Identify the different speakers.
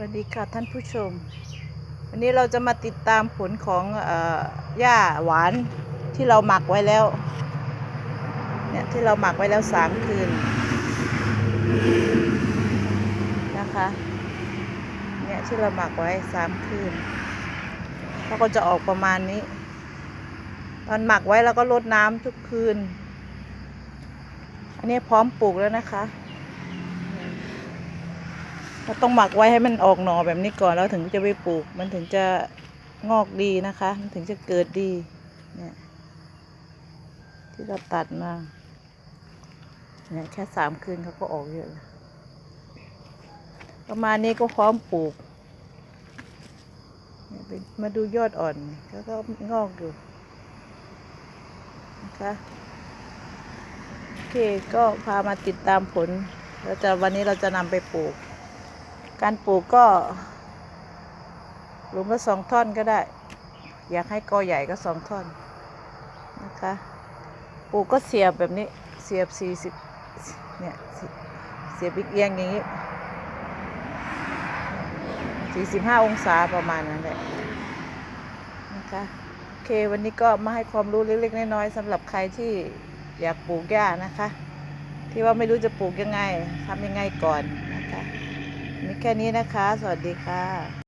Speaker 1: วัสดีค่ะท่านผู้ชม วันนี้เราจะมาติดตามผลของเอ่อหญ้าหวานที่เราหมักไว้แล้วเนี่ยที่เราหมักไว้แล้วสามคืนนะคะเนี่ยที่เราหมักไว้สามคืนแล้วก็จะออกประมาณนี้ ตอนหมักไว้แล้วก็รดน้ำทุกคืน อันนี้พร้อมปลูกแล้วนะคะ เราต้องหมักไว้ให้มันออกหน่อแบบนี้ก่อนแล้วถึงจะไปปลูก มันถึงจะงอกดีนะคะ มันถึงจะเกิดดีเนี่ยที่เราตัดมาเนี่ยแค่สามคืนเขาก็ออกเยอะประมาณนี้ก็พร้อมปลูกเนี่ยมาดูยอดอ่อนแล้วก็งอกอยู่นะคะโอเคก็พามาติดตามผลเราจะวันนี้เราจะนำไปปลูก การปลูกก็หลุมละสองท่อนก็ได้ อยากให้กอใหญ่ก็สองท่อนนะคะปลูกก็เสียบแบบนี้เสียบสี่สิบเนี่ยเสียบอีกเอียงอย่างนี้สี่สิบห้าองศาประมาณนั้นแหละนะคะโอเควันนี้ก็มาให้ความรู้เล็กๆน้อยๆสำหรับใครที่อยากปลูกหญ้านะคะ ที่ว่าไม่รู้จะปลูกยังไงทำยังไงก่อนนะคะ มีแค่นี้นะคะ สวัสดีค่ะ